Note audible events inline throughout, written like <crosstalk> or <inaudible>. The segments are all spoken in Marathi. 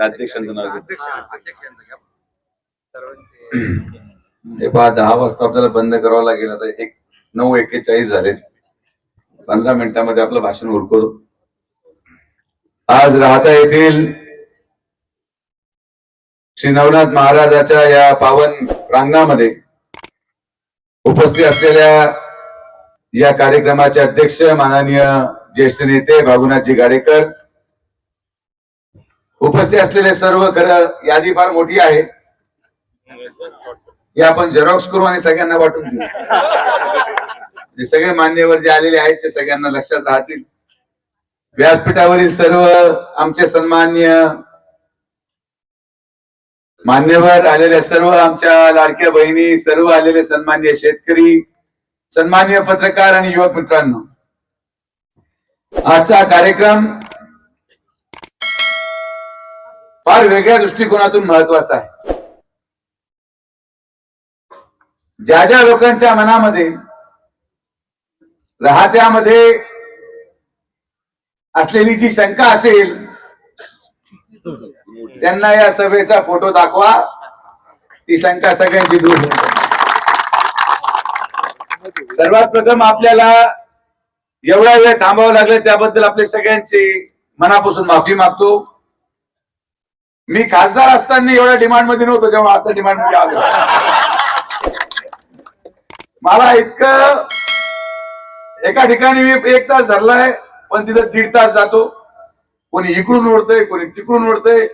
अध्यक्षांचं नाव घेतो. हे पहा दहा वाजता आपल्याला बंद करावं लागेल. आता एक नऊ एक्केचाळीस झाले. पंधरा मिनिटांमध्ये आपलं भाषण उरकवतो आज राहता येथील श्री नवनाथ महाराजाच्या या पावन प्रांगणामध्ये उपस्थित असलेल्या या कार्यक्रमाचे अध्यक्ष माननीय ज्येष्ठ नेते बाबुनाथजी गाडेकर उपस्थित असलेले सर्व खरं यादी फार मोठी आहे. हे आपण झेरॉक्स करू आणि सगळ्यांना वाटून देऊ. सगळे मान्यवर जे आलेले आहेत ते सगळ्यांना लक्षात राहतील. व्यासपीठावरील सर्व आमचे सन्मान्य मान्यवर आलेल्या सर्व आमच्या लाडक्या बहिणी सर्व आलेले सन्मान्य शेतकरी सन्मान्य पत्रकार आणि युवक मित्रांनो आजचा कार्यक्रम फार वेगळ्या दृष्टिकोनातून महत्त्वाचा आहे. ज्या ज्या लोकांच्या मनामध्ये राहत्यामध्ये असलेली जी शंका असेल त्यांना या सभेचा फोटो दाखवा. ती शंका सगळ्यांची दूर होईल सर्वात प्रथम आपल्याला एवढा वेळ थांबावं लागलं त्याबद्दल आपले सगळ्यांची मनापासून माफी मागतो. मी खासदार असताना एवढ्या डिमांडमध्ये नव्हतो जेव्हा आता डिमांडमध्ये आलो. मला इतकं एका ठिकाणी मी एक तास धरलाय पण तिथं दीड तास जातो. कोणी इकडून ओढतय कोणी तिकडून ओढतय.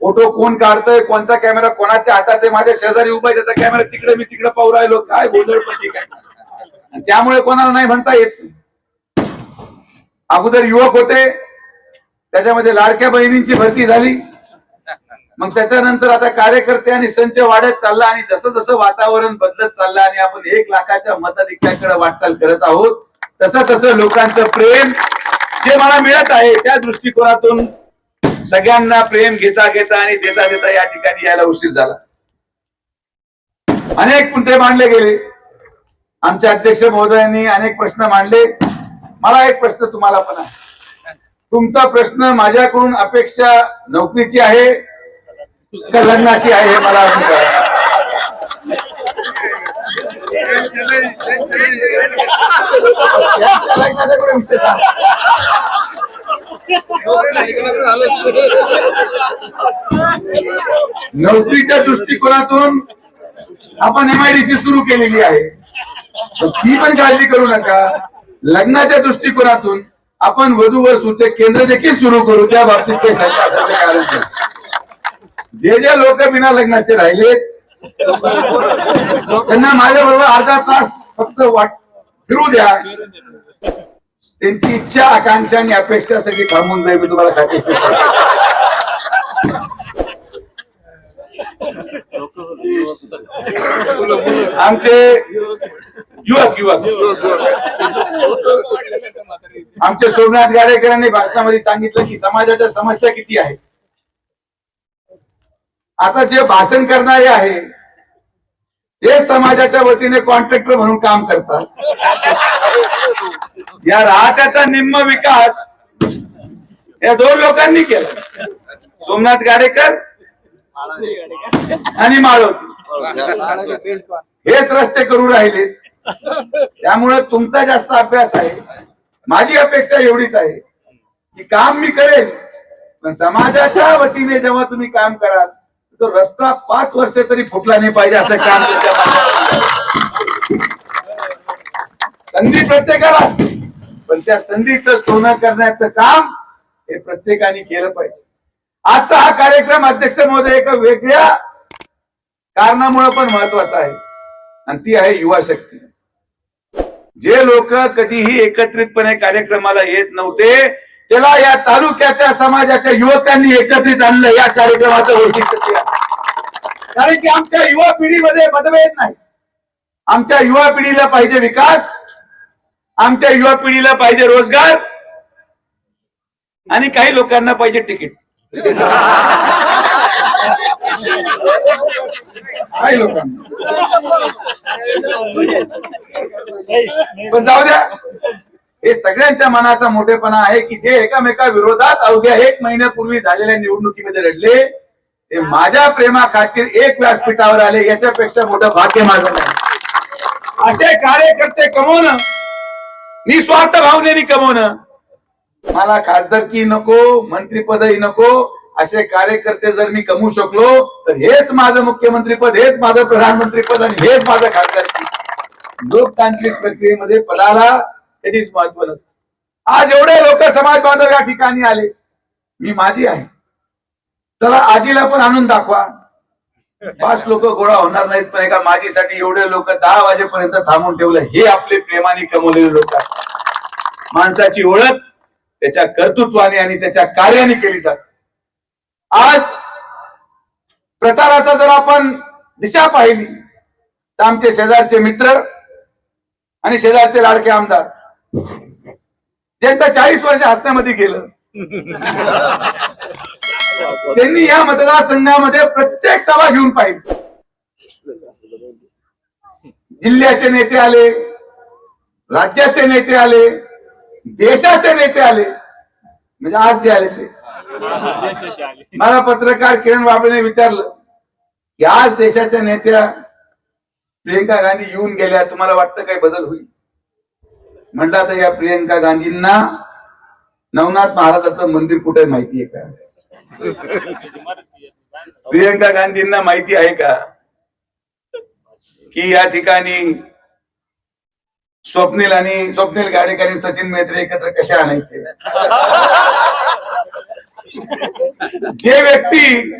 फोटो कोण काढतोय कोणचा कॅमेरा कोणाच्या हातात आहे माझ्या शेजारी उभा आहे त्याचा कॅमेरा तिकडे मी तिकडे पाहू राहिलो. काय गोंधळ पण ठीक आहे. त्यामुळे कोणाला नाही म्हणता येत. नाही. अगोदर युवक होते त्याच्यामध्ये लाडक्या बहिणींची भरती झाली. मग त्याच्यानंतर आता कार्यकर्ते आणि संच वाढत चालला आणि जसं जसं वातावरण बदलत चाललं आणि आपण एक लाखाच्या मताधिक्याकडे वाटचाल करत आहोत तसं तसं लोकांचं प्रेम जे मला मिळत आहे त्या दृष्टिकोनातून सगळ्यांना प्रेम घेता घेता आणि देता देता या ठिकाणी यायला उशीर झाला. अनेक मुद्दे मांडले गेले. आमच्या अध्यक्ष महोदयांनी अनेक प्रश्न मांडले. मला एक प्रश्न तुम्हाला पण आहे. तुमचा प्रश्न माझ्याकडून अपेक्षा नोकरीची आहे. लग्नाची आहे हे मला नोकरीच्या दृष्टिकोनातून आपण एमआयडीसी सुरू केलेली आहे. ती पण काळजी करू नका. लग्नाच्या दृष्टिकोनातून आपण वधूवर सूचक केंद्र देखील सुरू करू. त्या बाबतीत काही कारण जे जे लोक बिना लग्नाचे राहिले त्यांना माझ्या बरोबर अर्धा तास फक्त वाट फिरू द्या. त्यांची इच्छा आकांक्षा आणि अपेक्षा सगळी थांबून जाईल मी तुम्हाला खाते आमचे युवक युवक. आमच्या सोमनाथ गाडेकरांनी भारतामध्ये सांगितलं की समाजाच्या समस्या किती आहेत? आता जे भाषण करणारे आहे ते समाजाच्या वतीने कॉन्ट्रॅक्टर म्हणून काम करतात. या राहत्याचा निम्म विकास या दोन लोकांनी केला. सोमनाथ गाडेकर आणि माळवती. हेच रस्ते करू राहिले. त्यामुळे तुमचा जास्त अभ्यास आहे. माझी अपेक्षा एवढीच आहे की काम मी करेल पण समाजाच्या वतीने जेव्हा तुम्ही काम कराल तो रस्ता पाच वर्ष तरी फुटला नाही पाहिजे असं काम संधी प्रत्येकाला असते. पण त्या संधीचं सोनं करण्याचं काम हे प्रत्येकाने केलं पाहिजे. आजचा हा कार्यक्रम अध्यक्ष महोदय एका वेगळ्या कारणामुळे पण महत्त्वाचा आहे. आणि ती आहे युवा शक्ती. जे लोक कधीही एकत्रितपणे कार्यक्रमाला येत नव्हते त्याला या तालुक्याच्या समाजाच्या युवकांनी एकत्रित आणलं या कार्यक्रमाचं वैशिष्ट्य कारण की आमच्या युवा पिढीमध्ये मतभेद नाही. आमच्या युवा पिढीला पाहिजे विकास आमच्या युवा पिढीला पाहिजे रोजगार आणि काही लोकांना पाहिजे तिकीट. काही लोकांना. पण जाऊ द्या. हे सगळ्यांच्या मनाचा मोठेपणा आहे की जे एकामेका विरोधात अवघ्या एक महिन्यापूर्वी झालेल्या निवडणुकीमध्ये लढले. ते माझ्या प्रेमा खातीर एक व्यासपीठावर आले याच्यापेक्षा मोठं भाग्य माझं नाही. असे कार्यकर्ते कमवणं निस्वार्थ भावनेने कमवणं मला खासदारकी नको मंत्रीपदही नको असे कार्यकर्ते जर मी कमवू शकलो तर हेच माझं मुख्यमंत्रीपद हेच माझं प्रधानमंत्रीपद आणि हेच माझं खासदारकी. लोकतांत्रिक प्रक्रियेमध्ये पदाला कधीच महत्त्व नसतं आज एवढे लोक समाज बांधव या ठिकाणी आले. मी माझी आहे. चला आजीला पण आणून दाखवा. पाच लोक गोळा होणार नाहीत पण एका माझीसाठी एवढे लोक दहा वाजेपर्यंत थांबून ठेवलं. हे आपले प्रेमाने कमवलेले लोक आहेत. माणसाची ओळख त्याच्या कर्तृत्वाने आणि त्याच्या कार्याने केली जाते. आज प्रचाराचा जर आपण दिशा पाहिली तर आमचे शेजारचे मित्र आणि शेजारचे लाडके आमदार ज्यांचं चाळीस वर्ष असण्यामध्ये गेलं. त्यांनी या मतदारसंघामध्ये प्रत्येक सभा घेऊन पाहिली. जिल्ह्याचे नेते आले राज्याचे नेते आले देशाचे नेते आले. म्हणजे आज जे आले ते. मला पत्रकार किरण बाबेने विचारलं की आज देशाच्या नेत्या प्रियंका गांधी येऊन गेल्या तुम्हाला वाटतं काही बदल होईल? म्हटलं तर या प्रियंका गांधींना नवनाथ महाराजाचं मंदिर कुठे माहिती आहे का? <laughs> प्रियंका गांधींना माहिती आहे का? की या ठिकाणी स्वप्नील आणि स्वप्नील गाडेकर आणि सचिन मेत्रे एकत्र कसे आणायचे? <laughs> जे व्यक्ती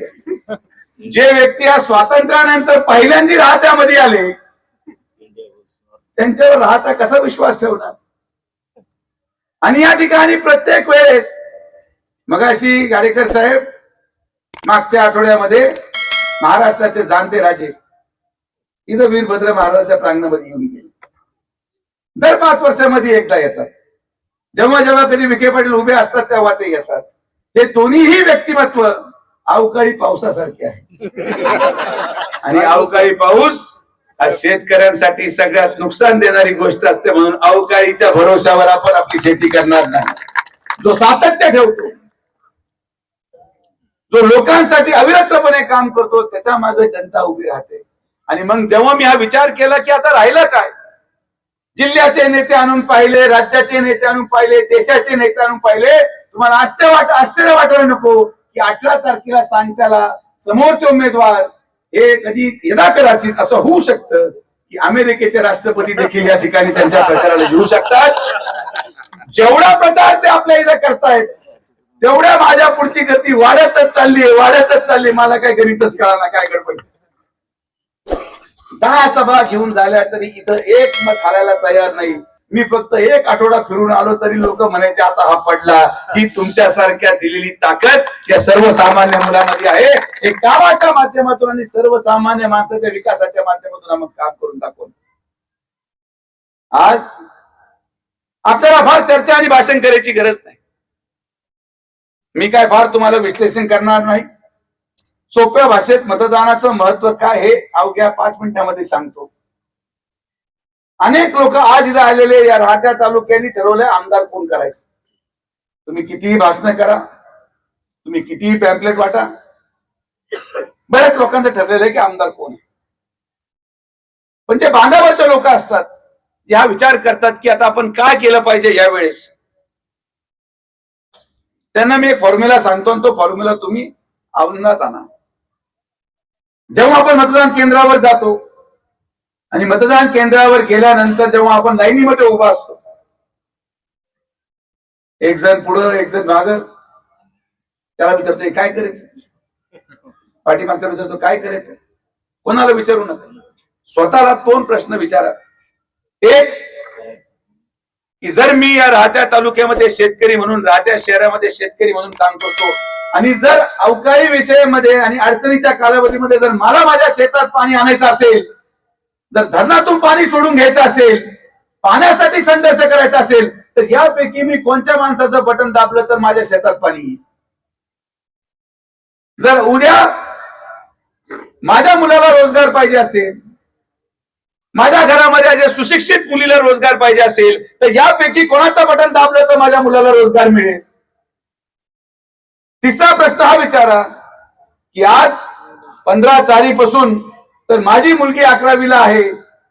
जे व्यक्ती या स्वातंत्र्यानंतर पहिल्यांदा राहत्यामध्ये आले त्यांच्यावर राहता कसा विश्वास ठेवणार? आणि या ठिकाणी प्रत्येक वेळेस मगाशी गाडेकर साहेब मागच्या आठवड्यामध्ये महाराष्ट्राचे जाणते राजे इथं वीरभद्र महाराजांच्या प्रांगणामध्ये येऊन गेले. दर पाच वर्षामध्ये एकदा येतात. जेव्हा जेव्हा कधी विखे पाटील उभे असतात तेव्हा ते येतात हे दोन्हीही व्यक्तिमत्व अवकाळी पावसासारखे आहे. आणि अवकाळी पाऊस शेतकऱ्यांसाठी सगळ्यात नुकसान देणारी गोष्ट असते म्हणून अवकाळीच्या भरोशावर आपण आपली शेती करणार नाही. जो सातत्य ठेवतो जो लोकांसाठी अविरतपणे काम करतो त्याच्यामागे जनता उभी राहते. आणि मग जेव्हा मी हा विचार केला की आता राहिलं काय? जिल्ह्याचे नेते आणून पाहिले राज्याचे नेते आणून पाहिले देशाचे नेते आणून पाहिले तुम्हाला आश्चर्य वाट आश्चर्य वाटायला नको की अठरा तारखेला सांगताला समोरचे उमेदवार हे कधी यदा कदाचित असं होऊ शकतं की अमेरिकेचे राष्ट्रपती देखील या ठिकाणी त्यांच्या प्रचाराला घेऊ शकतात. जेवढा प्रचार ते आपल्या इथं करतायत तेवढ्या माझ्या पुढची गती वाढतच चालली आहे वाढतच चालली मला काय गणितच कळाला काय गडबड दहा सभा घेऊन झाल्या तरी इथं एक मत हारायला तयार नाही. मी फक्त एक आठवडा फिरून आलो तरी लोक म्हणायचे आता हा पडला. ही तुमच्यासारख्या दिलेली ताकद या सर्वसामान्य मुलामध्ये आहे. हे कामाच्या माध्यमातून आणि सर्वसामान्य माणसाच्या विकासाच्या माध्यमातून आम्ही काम करून दाखवून आज आपल्याला फार चर्चा आणि भाषण करायची गरज नाही. मी काय फार तुम्हाला विश्लेषण करणार नाही. सोप्या भाषेत मतदानाचं महत्त्व काय हे अवघ्या पाच मिनिटांमध्ये सांगतो. अनेक लोक आज इथं आलेले या राहत्या तालुक्यांनी ठरवलंय आमदार कोण करायचं? तुम्ही कितीही भाषण करा तुम्ही कितीही पॅम्पलेट वाटा. बऱ्याच लोकांचं ठरलेलं आहे की आमदार कोण आहे. पण जे बांधावरचे लोक असतात या विचार करतात की आता आपण काय केलं पाहिजे यावेळेस? त्यांना मी एक फॉर्म्युला सांगतो आणि तो फॉर्म्युला तुम्ही अवलंबात आणा. जेव्हा आपण मतदान केंद्रावर जातो आणि मतदान केंद्रावर गेल्यानंतर जेव्हा आपण लाईनीमध्ये उभा असतो एक जण पुढं एक जण माग त्याला विचारतो काय करायचं? पाठीमागचा विचारतो काय करायचं? कोणाला विचारू नका. स्वतःला दोन प्रश्न विचारा. एक की जर मी या राहत्या तालुक्यामध्ये शेतकरी म्हणून राहत्या शहरामध्ये शेतकरी म्हणून काम करतो आणि जर अवकाळी विषयामध्ये आणि अडचणीच्या कालावधीमध्ये जर मला माझ्या शेतात पाणी आणायचं असेल जर धरणातून पाणी सोडून घ्यायचं असेल पाण्यासाठी संघर्ष करायचा असेल तर यापैकी मी कोणत्या माणसाचं बटन दाबलं तर माझ्या शेतात पाणी येईल? जर उद्या माझ्या मुलाला रोजगार पाहिजे असेल माझ्या घरामध्ये जे सुशिक्षित मुलीला रोजगार पाहिजे असेल तर यापैकी कोणाचं बटन दाबलं तर माझ्या मुलाला रोजगार मिळेल? तिसरा प्रश्न हा विचारा की आज पंधरा चारी पासून तर माझी मुलगी अकरावीला आहे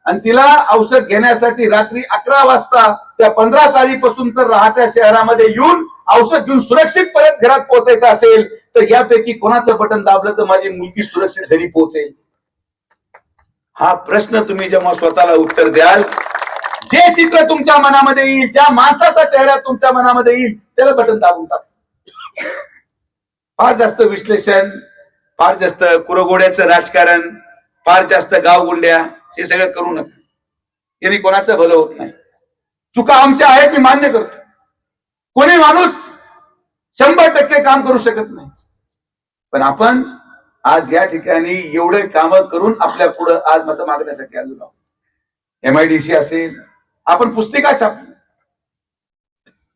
आणि तिला औषध घेण्यासाठी रात्री अकरा वाजता त्या पंधरा तारीखपासून तर राहत्या शहरामध्ये येऊन औषध घेऊन सुरक्षित परत घरात पोहोचायचं असेल तर यापैकी कोणाचं बटन दाबलं तर माझी मुलगी सुरक्षित घरी पोहोचेल? हा प्रश्न तुम्ही जेव्हा स्वतःला उत्तर द्याल जे चित्र तुमच्या मनामध्ये येईल ज्या माणसाचा चेहरा तुमच्या मनामध्ये येईल त्याला बटन दाबून टाक. फार जास्त विश्लेषण फार जास्त कुरघोड्याचं राजकारण फार जास्त गावगुंड्या हे सगळं करू नका. यांनी कोणाचं भलं होत नाही. चुका आमच्या आहेत मी मान्य करतो. कोणी माणूस शंभर टक्के काम करू शकत नाही. पण आपण आज या ठिकाणी एवढे काम करून आपल्या पुढं आज मत मागण्यासाठी आलेलो आहोत. एमआयडीसी असेल आपण पुस्तिका छापली.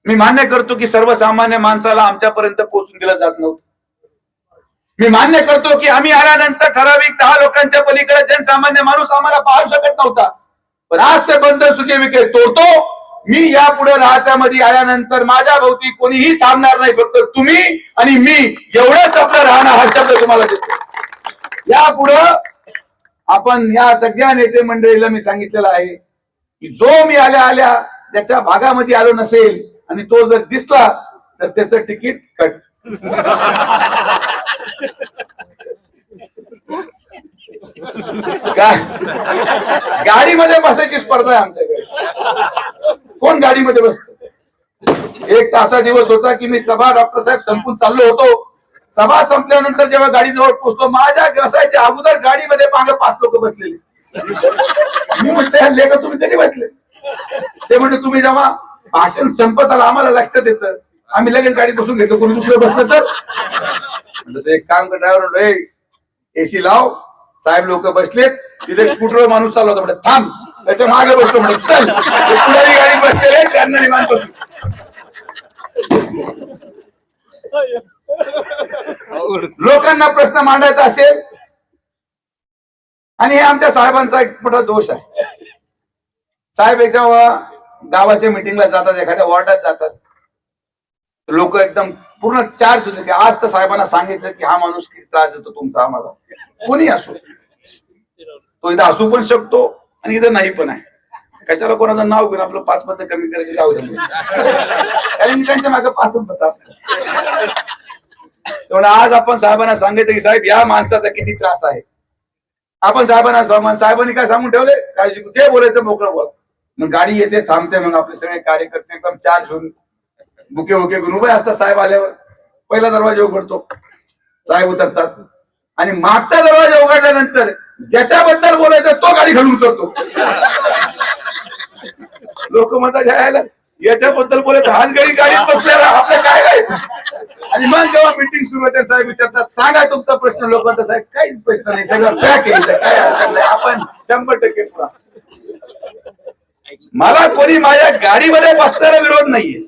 मी मान्य करतो की सर्वसामान्य माणसाला आमच्यापर्यंत पोहोचून दिलं जात नव्हतं. मी मान्य करतो की आम्ही आल्यानंतर ठराविक दहा लोकांच्या पलीकडे जनसामान्य माणूस आम्हाला पाहू शकत नव्हता. पण आज ते बंधन सुचे विखे तोडतो. मी यापुढे राहत्यामध्ये आल्यानंतर माझ्या भोवती कोणीही थांबणार नाही. फक्त तुम्ही आणि मी एवढंच आपलं राहणार हा शब्द तुम्हाला देतो. यापुढं आपण या सगळ्या नेते मंडळीला मी सांगितलेलं आहे की जो मी आल्या आल्या त्याच्या भागामध्ये आलो नसेल आणि तो जर दिसला तर त्याचं तिकीट कट. गाडीमध्ये बसायची स्पर्धा आहे आमच्याकडे. कोण गाडीमध्ये बसत? एक तासा दिवस होता की मी सभा डॉक्टर साहेब संपून चाललो होतो. सभा संपल्यानंतर जेव्हा गाडीजवळ पोहोचलो माझ्या बसायच्या अगोदर गाडीमध्ये मागे पाच लोक बसलेले. मी म्हटलं लेख तुम्ही कधी बसले? ते म्हणजे तुम्ही जेव्हा भाषण संपत आला आम्हाला लक्षात येतं आम्ही लगेच गाडी बसून घेतो कोणी दुसरं बसलं तर. एक काम कर ड्रायव्हर एसी लाव. साहेब लोक बसलेत. तिथे स्कूटरवर माणूस चालवतो होता म्हणजे थांब. त्याच्यामागे बसतो म्हणजे चल. ते गाडी बसलेले त्यांना निवांत बसू. लोकांना प्रश्न मांडायचा असेल आणि हे आमच्या साहेबांचा एक मोठा दोष आहे. साहेब एकदा गावाच्या मिटिंगला जातात एखाद्या वॉर्डात जातात लोक एकदम पूर्ण चार्ज होते की आज तर साहेबांना सांगितलं की हा माणूस किती त्रास देतो तुमचा आम्हाला. कोणी असो. तो इथं असू पण शकतो आणि इथं नाही पण आहे. कशाला कोणाचं नाव घेऊन आपलं पाच पत्ते कमी करायचे जाऊ दे. कारण त्यांच्या मागे पाचच पत्ता असतात. तेवढं आज आपण साहेबांना सांगितलं की साहेब या माणसाचा किती त्रास आहे. आपण साहेबांना सांगून साहेबांनी काय सांगून ठेवले? काळजी ते बोलायचं मोकळं बोल. मग गाडी येते थांबते मग आपले सगळे कार्यकर्ते एकदम चार्ज होऊन बुके ओके घेऊन उभे असतात साहेब आल्यावर. पहिला दरवाजा उघडतो. साहेब उतरतात. आणि मागचा दरवाजा उघडल्यानंतर ज्याच्याबद्दल बोलायचं तो गाडी घालून उतरतो. लोक म्हणतात घ्यायला याच्याबद्दल बोलायचं हाच गाडी गाडीत बसल्याला आपलं काय करायचं आणि मग जेव्हा मिटिंग सुरू होते साहेब विचारतात सांगा तुमचा प्रश्न. लोकांचा साहेब काहीच प्रश्न नाही सगळं पॅक आहे काय अडचण नाही आपण शंभर टक्के मला कोणी माझ्या गाडीमध्ये बसण्याला विरोध नाहीये.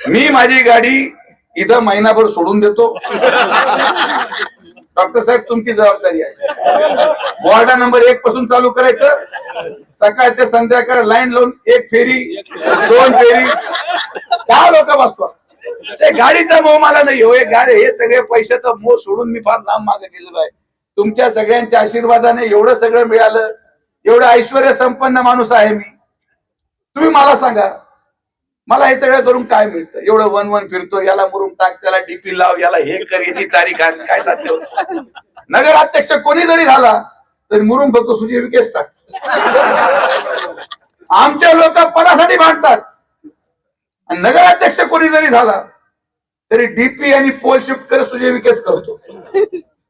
मी माझी गाडी इथं महिनाभर सोडून देतो. डॉक्टर साहेब तुमची जबाबदारी आहे. वॉर्डा नंबर एक पासून चालू करायचं. सकाळ ते संध्याकाळ लाईन लावून एक फेरी दोन फेरी. दहा लोक बसतो ते गाडीचा मोह मला नाही. हो एक गाडी हे सगळे पैशाचा मोह सोडून मी फार लांब मागे गेलेलो आहे. तुमच्या सगळ्यांच्या आशीर्वादाने एवढं सगळं मिळालं. एवढं ऐश्वर संपन्न माणूस आहे मी. तुम्ही मला सांगा मला हे सगळं करून काय मिळतं? एवढं वन वन फिरतो याला मुरुम टाक त्याला डीपी लाव याला हे कर याची चारी घाल काय साध्य होत? नगराध्यक्ष कोणी जरी झाला तरी मुरुम फक्त सुजय विकेस टाक आमच्या लोक पदासाठी भांडतात. आणि नगराध्यक्ष कोणी जरी झाला तरी डीपी आणि पोल शिफ्ट कर सुजय विकेस करतो.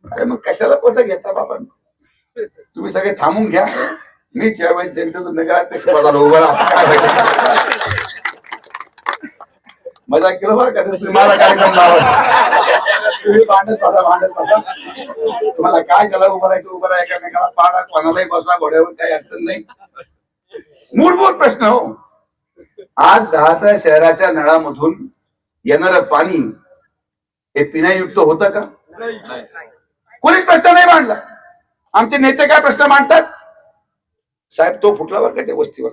अरे मग कशाला पोट घेता बाबा तुम्ही सगळे थांबून घ्या. मी ज्यावेळेस जनतेचं नगराध्यक्ष पदाला उभा राहा. मजा केलं बरं का? माझा कार्यक्रम लावा. तुम्ही भांडत बसा भांडत बसा. तुम्हाला काय त्याला उभं राहायचं उभं राहायचं एकामेकाला पाडा कोणालाही बसला घोड्यावर काही अडचण नाही. मूलभूत प्रश्न हो. आज राहत्या शहराच्या नळामधून येणारं पाणी हे पिण्यायुक्त होतं का? कोणीच प्रश्न नाही मांडला. आमचे नेते काय प्रश्न मांडतात? साहेब तो फुटला बरं का त्या वस्तीवर?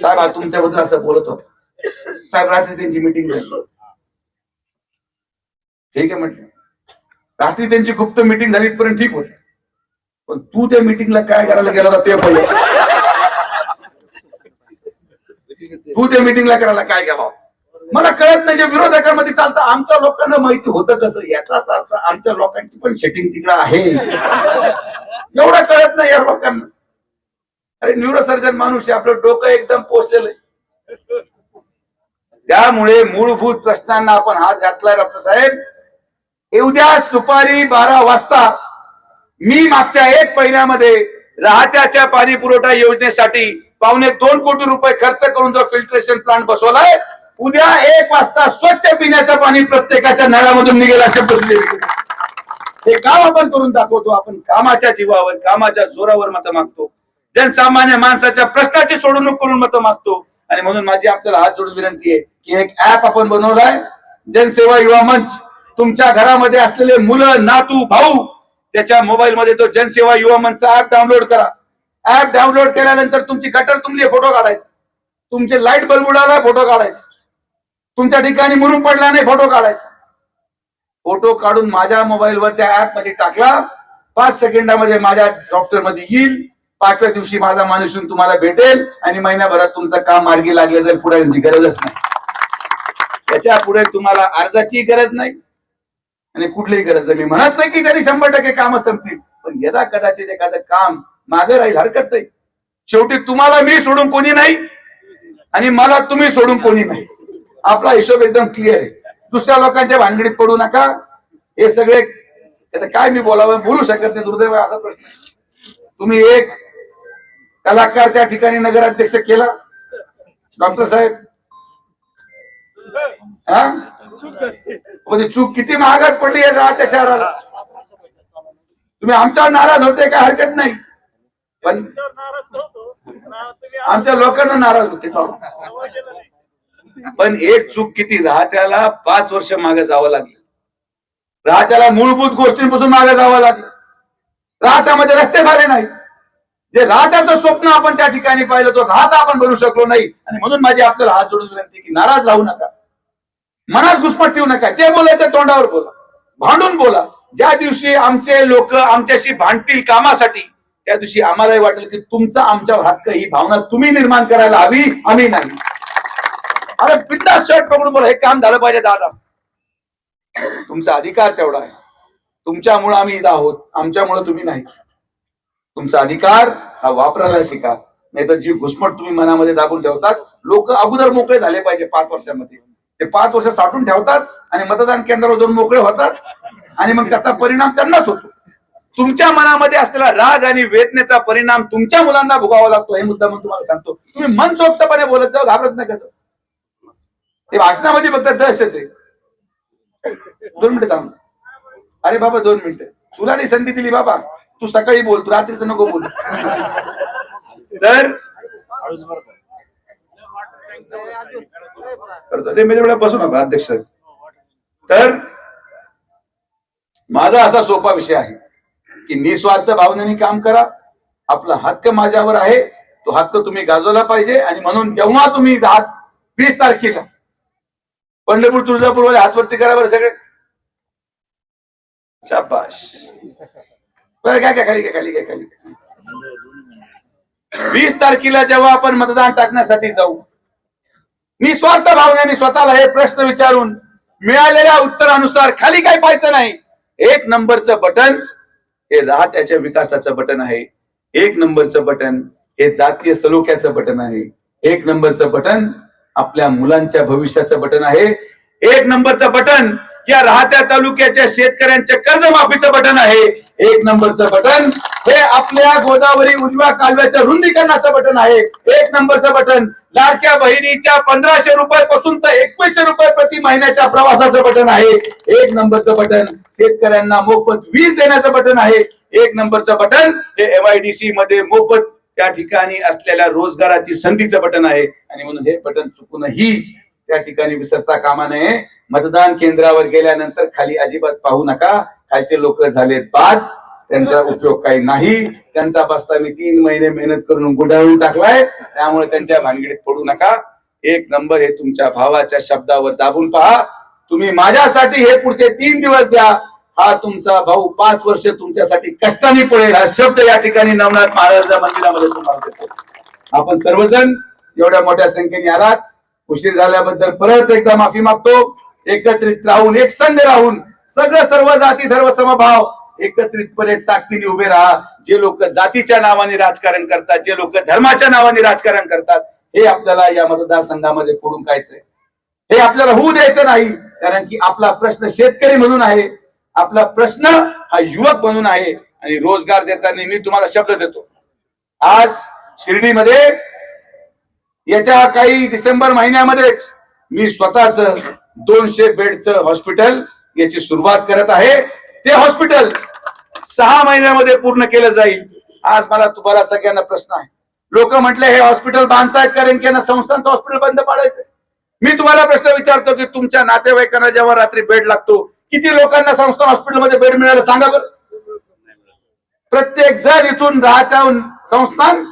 साहेब आज तुमच्याबद्दल असं बोलत होता. साहेब रात्री त्यांची मिटिंग झाली. ठीक आहे म्हटलं. रात्री त्यांची गुप्त मिटिंग झाली इथपर्यंत ठीक होत. पण तू त्या मिटिंगला काय करायला गेला होता ते पहिले. तू त्या मिटिंगला करायला काय गेला? मला कळत नाही जे विरोधकांमध्ये चालतं. आमच्या लोकांना माहिती होतं कसं याचा अर्थ आमच्या लोकांची पण सेटिंग तिकडं आहे. एवढं कळत नाही या लोकांना. अरे न्यूरोसर्जन माणूस आपलं डोकं एकदम पोचलेलं आहे. त्यामुळे मूलभूत प्रश्नांना आपण हात घातलाय डॉक्टर साहेब. उद्या दुपारी बारा वाजता मी मागच्या एक महिन्यामध्ये राहत्याच्या पाणी पुरवठा योजनेसाठी पावणे दोन कोटी रुपये खर्च करून जो फिल्ट्रेशन प्लांट बसवलाय उद्या एक वाजता स्वच्छ पिण्याचं पाणी प्रत्येकाच्या नळामधून निघेल अशा बसले हे काम आपण करून दाखवतो आपण कामाच्या जीवावर कामाच्या जोरावर मतं मागतो. जनसामान्य माणसाच्या प्रश्नाची सोडवणूक करून मतं मागतो. आणि म्हणून माझी आपल्याला हात जोडून विनंती आहे की एक ऍप आपण बनवलाय जनसेवा युवा मंच. तुमच्या घरामध्ये असलेले मुलं नातू भाऊ त्याच्या मोबाईल मध्ये तो जनसेवा युवा मंच ऍप डाउनलोड करा. ऍप डाउनलोड केल्यानंतर तुमची गटर तुमले फोटो काढायचे. तुमचे लाइट बल्ब उडाला फोटो काढायचे. तुमच्या ठिकाणी मुरुम पडला नाही फोटो काढायचा. फोटो काढून माझ्या मोबाईलवर त्या ऍपमध्ये टाकला. पाच सेकंदामध्ये माझ्या सॉफ्टवेअरमध्ये येईल. पाचव्या दिवशी माझा माणूस येऊन तुम्हाला भेटेल आणि महिन्याभरात तुमचं काम मार्गी लागले जर पुढे यांची गरजच नाही. त्याच्या पुढे तुम्हाला अर्जाची गरज नाही आणि कुठलीही गरज नाही. मी म्हणत नाही की तरी शंभर टक्के कामं संपतील पण यदा कदाचित एखादं काम मागे राहील हरकत नाही. शेवटी तुम्हाला मी सोडून कोणी नाही आणि मला तुम्ही सोडून कोणी नाही. आपला हिशोब एकदम क्लिअर आहे. दुसऱ्या लोकांच्या भानगडीत पडू नका. हे सगळे आता काय मी बोलावं? बोलू शकत नाही. दुर्दैव असा प्रश्न तुम्ही एक कलाकार त्या ठिकाणी नगराध्यक्ष केला. डॉक्टर साहेब म्हणजे चूक किती महागात पडली या राहत्या शहराला? तुम्ही आमच्यावर नाराज होते काय हरकत नाही. पण आमच्या लोकांना नाराज होते चालू. पण एक चूक किती राहत्याला पाच वर्ष मागे जावं लागलं. राहत्याला मूलभूत गोष्टींपासून मागे जावं लागलं. राहत्यामध्ये रस्ते झाले नाही जे राहत्याचं स्वप्न आपण त्या ठिकाणी पाहिलं तो राहता आपण बनू शकलो नाही. आणि म्हणून माझी आपल्याला हात जोडून विनंती की नाराज राहू नका. मनात घुसमट ठेवू नका. जे बोलायचं तोंडावर बोला. भांडून बोला. ज्या दिवशी आमचे लोक आमच्याशी भांडतील कामासाठी त्या दिवशी आम्हालाही वाटेल की तुमचा आमच्यावर हक्क ही भावना तुम्ही निर्माण करायला हवी आम्ही नाही. अरे बिंदास शर्ट पकडून बोला. हे काम झालं पाहिजे दादा. तुमचा अधिकार तेवढा आहे. तुमच्यामुळे आम्ही इथं आहोत. आमच्यामुळे तुम्ही नाही. तुमचा अधिकार हा वापरायला शिका. नाहीतर जी घुसमट तुम्ही मनामध्ये दाबून ठेवतात लोक अगोदर मोकळे झाले पाहिजे पाच वर्षामध्ये. ते पाच वर्ष साठून ठेवतात आणि मतदान केंद्रावर जाऊन मोकळे होतात आणि मग त्याचा परिणाम त्यांनाच होतो. तुमच्या मनामध्ये असलेला राग आणि वेदनेचा परिणाम तुमच्या मुलांना भोगावा लागतो. हे मुद्दा म्हणून तुम्हाला सांगतो. तुम्ही मन मनसोक्तपणे बोलत जाऊ घाबरत नाही का ते भाषणामध्ये फक्त दश आहे. दोन मिनिटं थांब. अरे बाबा दोन मिनिटं. तुला नाही संधी दिली बाबा. तू सकाळी बोल तू रात्रीचं नको बोल. तर करतो. बसू नका अध्यक्ष तर माझा असा सोपा विषय आहे की निस्वार्थ भावनेने काम करा. आपला हक्क माझ्यावर आहे. तो हक्क तुम्ही गाजवला पाहिजे आणि म्हणून जेव्हा तुम्ही वीस तारखेला पंढरपूर तुळजापूर हातवरती करा बरं सगळे. शाबाश बरं काय काय खाली काय खाली काय खाली वीस तारखेला जेव्हा आपण मतदान टाकण्यासाठी जाऊ निस्वार्थ भावनेने स्वतःला हे प्रश्न विचारून मिळालेल्या उत्तरानुसार खाली काय पाहायचं नाही एक नंबरचं बटन हे राहत्याच्या विकासाचं बटन आहे. एक नंबरचं बटन हे जातीय सलोख्याचं बटन आहे. एक नंबरचं बटन आपल्या मुलांच्या भविष्याचं बटन आहे. एक नंबरचं बटन या राहत्या तालुक्याच्या शेतकऱ्यांच्या कर्जमाफीचं बटन आहे. एक नंबरचं बटन. हे आपल्या गोदावरी उजव्या कालव्याच्या रुंदीकरणाचं बटन आहे. एक नंबरचं बटन. लाडक्या बहिणीच्या पंधराशे रुपयापासून तर एकवीसशे रुपये प्रति महिन्याच्या प्रवासाचं बटन आहे. एक नंबरचं बटन. शेतकऱ्यांना मोफत वीज देण्याचं बटन आहे. एक नंबरचं बटन. हे एमआयडीसी मध्ये मोफत त्या ठिकाणी असलेल्या रोजगाराची संधीचं बटन आहे. आणि म्हणून हे बटन चुकूनही त्या ठिकाणी विसरता कामा नये. मतदान केंद्रावर गेल्यानंतर खाली अजिबात पाहू नका. खालचे लोक झालेत बाद. त्यांचा उपयोग काही नाही. त्यांचा बस्ता मी तीन महिने मेहनत करून गुडाळून टाकलाय. त्यामुळे त्यांच्या भानगडीत पडू नका. एक नंबर हे तुमच्या भावाच्या शब्दावर दाबून पहा. तुम्ही माझ्यासाठी हे पुढचे तीन दिवस द्या. हा तुमचा भाऊ पाच वर्ष तुमच्यासाठी कष्टाने पडेल. हा शब्द या ठिकाणी नवनाथ महाराजांच्या मंदिरामध्ये तुम्हाला देतो. आपण सर्वजण एवढ्या मोठ्या संख्येने आलात. उशीर झाल्याबद्दल परत एकदा माफी मागतो. एकत्रित राहून एक संघ राहून सगळं सर्व जाती धर्म समभाव एकत्रितपणे ताकदीने उभे राहा. जे लोक जातीच्या नावाने राजकारण करतात जे लोक धर्माच्या नावाने राजकारण करतात हे आपल्याला या मतदारसंघामध्ये फोडून कायचंय हे आपल्याला होऊ द्यायचं नाही कारण की आपला प्रश्न शेतकरी म्हणून आहे. आपला प्रश्न हा युवक म्हणून आहे. आणि रोजगार देताना मी तुम्हाला शब्द देतो. आज शिर्डीमध्ये येत्या काही डिसेंबर महिन्यामध्येच मी स्वतःच दोनशे बेडचं हॉस्पिटल याची सुरुवात करत आहे. ते हॉस्पिटल सहा महिन्यामध्ये पूर्ण केलं जाईल. आज मला तुम्हाला सगळ्यांना प्रश्न आहे. लोक म्हटले हे हॉस्पिटल बांधतायत कारण की यांना संस्थांचं हॉस्पिटल बंद पाडायचं. मी तुम्हाला प्रश्न विचारतो की तुमच्या नातेवाईकांना जेव्हा रात्री बेड लागतो किती लोकांना संस्थान हॉस्पिटलमध्ये बेड मिळालं सांगा बरं. प्रत्येक जण इथून राहत्याहून संस्थान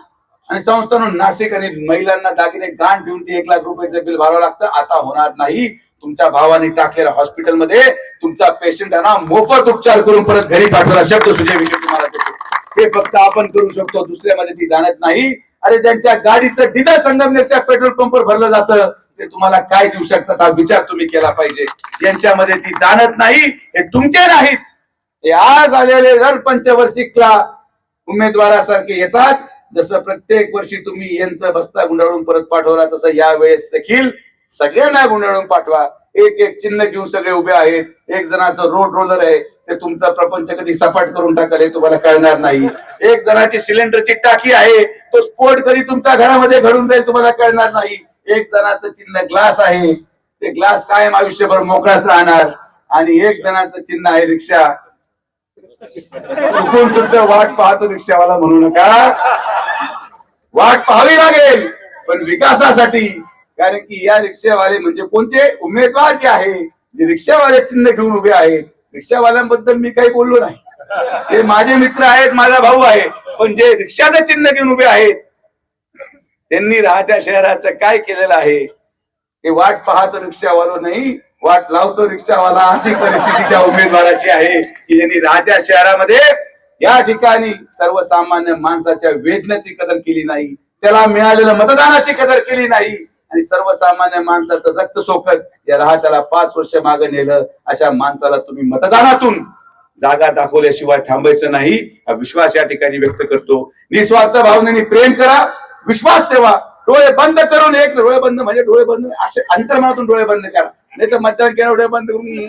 आणि संस्थानहून नाशिक आणि महिलांना दागिने गाण ठेवून ते एक लाख रुपयाचं बिल भरावं लागतं. आता होणार नाही. तुमच्या भावाने टाकलेल्या हॉस्पिटलमध्ये तुमचा पेशंट ना मोफत उपचार करून परत घरी पाठवला. शब्द सुजय विजय तुम्हाला देतो. हे फक्त आपण करू शकतो दुसऱ्यामध्ये ती जाणत नाही. अरे त्यांच्या गाडीचं डिझेल संगमनेरच्या पेट्रोल पंपवर भरलं जातं. ते तुम्हाला काय देऊ शकतात हा विचार तुम्ही केला पाहिजे. यांच्यामध्ये ती जाणत नाही हे तुमचे नाहीत. हे आज आलेले जर पंचवर्षिकला उमेदवारासारखे येतात जसं प्रत्येक वर्षी तुम्ही यांचं बस्ता गुंडाळून परत पाठवला तसं या वेळेस देखील सगळ्यांना गुंडाळून पाठवा. एक एक चिन्ह घेऊन सगळे उभे आहेत. एक जणाचं रोड रोलर आहे. ते तुमचा प्रपंच कधी सपाट करून टाकाल हे तुम्हाला कळणार नाही. एक जणाची सिलेंडरची टाकी आहे. तो स्फोट कधी तुमच्या घरामध्ये घडून जाईल तुम्हाला कळणार नाही. एक जणाचं चिन्ह ग्लास आहे. ते ग्लास कायम आयुष्यभर मोकळाच राहणार. आणि एक जणाचं चिन्ह आहे रिक्षा. चुकून सुद्धा वाट पाहतो रिक्षावाला म्हणू नका. वाट पाहावी लागेल. पण विकासासाठी कारण की या रिक्षावाले म्हणजे कोणते उमेदवार जे आहे जे रिक्षावाले चिन्ह घेऊन उभे आहेत रिक्षावाल्यांबद्दल मी काही बोललो नाही. ते माझे मित्र आहेत माझा भाऊ आहे पण जे रिक्षाचं चिन्ह घेऊन उभे आहेत त्यांनी राहत्या शहराचं काय केलेलं आहे ते वाट पाहतो रिक्षावालो नाही वाट लावतो रिक्षावाला अशी परिस्थिती त्या उमेदवाराची आहे की ज्यांनी राहत्या शहरामध्ये या ठिकाणी सर्वसामान्य माणसाच्या वेदनाची कदर केली नाही त्याला मिळालेल्या मतदानाची कदर केली नाही आणि सर्वसामान्य माणसाचं रक्त सोखत या राहत्याला पाच वर्ष मागे नेलं अशा माणसाला तुम्ही मतदानातून जागा दाखवल्याशिवाय थांबायचं नाही. हा विश्वास या ठिकाणी व्यक्त करतो. निस्वार्थ भावनेने प्रेम करा विश्वास ठेवा. डोळे बंद करून एक डोळे बंद म्हणजे डोळे बंद असे अंतर्मनातून डोळे बंद करा. नाही तर मतदान केलं डोळे बंद करून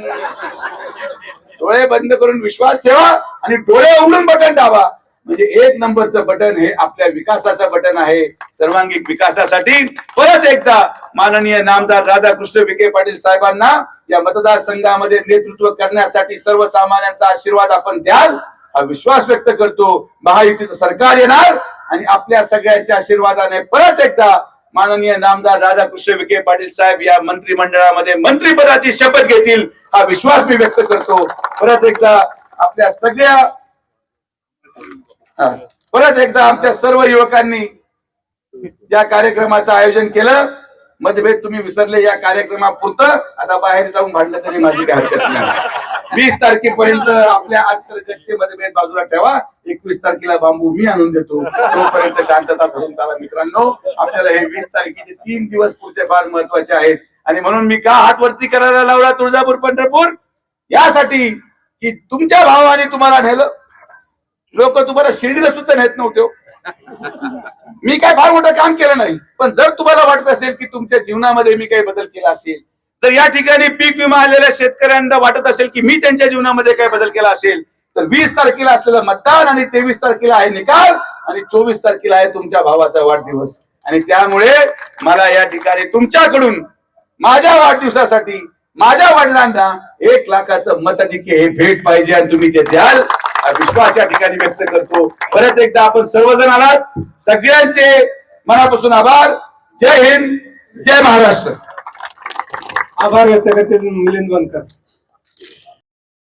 डोळे बंद करून विश्वास ठेवा आणि डोळे उघडून बटन दाबा. म्हणजे एक नंबरचं बटन हे आपल्या विकासाचं बटन आहे. सर्वांगीण विकासासाठी परत एकदा माननीय नामदार राधाकृष्ण विखे पाटील साहेबांना या मतदारसंघामध्ये नेतृत्व करण्यासाठी सर्वसामान्यांचा आशीर्वाद आपण द्याल. हा विश्वास व्यक्त करतो. महायुतीचं सरकार येणार आणि आपल्या सगळ्यांच्या आशीर्वादाने परत एकदा माननीय नामदार राधाकृष्ण विखे पाटील साहेब या मंत्रिमंडळामध्ये मंत्रिपदाची शपथ घेतील. हा विश्वास मी व्यक्त करतो. परत एकदा आपल्या सगळ्या परत एकदा आमच्या सर्व युवकांनी या कार्यक्रमाचं आयोजन केलं. मतभेद तुम्ही विसरले या कार्यक्रमापुरतं. आता बाहेर जाऊन भांडलं तरी माझी काय हरकत नाही. वीस तारखेपर्यंत आपल्या आंतरगतचे मतभेद बाजूला ठेवा. एकवीस तारखेला बांबू मी आणून देतो. तोपर्यंत शांतता धरून चाला मित्रांनो. आपल्याला हे वीस तारखेचे तीन दिवस पुढचे फार महत्त्वाचे आहेत. आणि म्हणून मी का हात वरती करायला लावला तुळजापूर पंढरपूर? यासाठी की तुमच्या भावाने तुम्हाला नेलं. लोक तुम्हाला शिर्डीला सुद्धा नेत नव्हते हो. मी काय फार मोठं काम केलं नाही. पण जर तुम्हाला वाटत असेल की तुमच्या जीवनामध्ये मी काही बदल केला असेल जर या ठिकाणी पीक विमा आलेल्या शेतकऱ्यांना वाटत असेल की मी त्यांच्या जीवनामध्ये काही बदल केला असेल तर वीस तारखेला असलेलं मतदान आणि तेवीस तारखेला आहे निकाल आणि चोवीस तारखेला आहे तुमच्या भावाचा वाढदिवस. आणि त्यामुळे मला या ठिकाणी तुमच्याकडून माझ्या वाढदिवसासाठी माझ्या वडिलांना एक लाखाचं मताधिक्य हे भेट पाहिजे आणि तुम्ही ते द्याल. विश्वास या ठिकाणी व्यक्त करतो. परत एकदा आपण सर्वजण आलात. सगळ्यांचे मनापासून आभार. जय हिंद जय महाराष्ट्र. आभार व्यक्त करते मिलिंद बनकर.